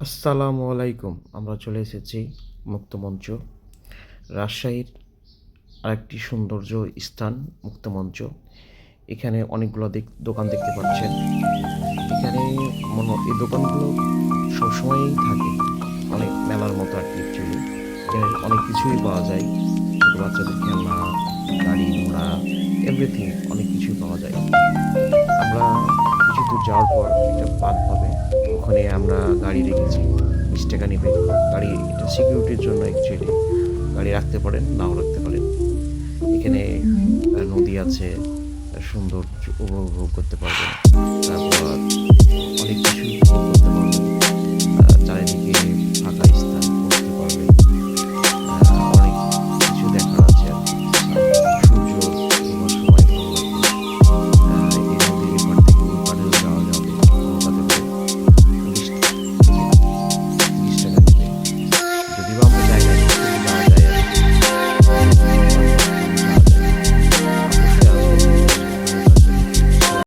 আসসালামু আলাইকুম। আমরা চলে এসেছি মুক্তমঞ্চ রাজশাহীর আরেকটি সৌন্দর্য স্থান মুক্তমঞ্চ এখানে অনেকগুলো দিক- দোকান দেখতে পাচ্ছেন। এখানে মনে, এই দোকানগুলো সবসময়ই থাকে। অনেক মেলার মতো আর কি অ্যাকচুয়ালি এখানে অনেক কিছুই পাওয়া যায়। ছোটো বাচ্চাদের খেলনা গাড়ি ঘোড়া এভরিথিং অনেক কিছুই পাওয়া যায়। আমরা কিছু দূর যাওয়ার পর একটা বাদ পাবে ওখানে আমরা গাড়ি রেখেছি। বিশ টাকা নেবে। গাড়ি এটা সিকিউরিটির জন্য অ্যাকচুয়ালি গাড়ি রাখতে পারেন, নাও রাখতে পারেন। এখানে নদী আছে, সুন্দর, উপভোগ করতে পারবেন। তারপর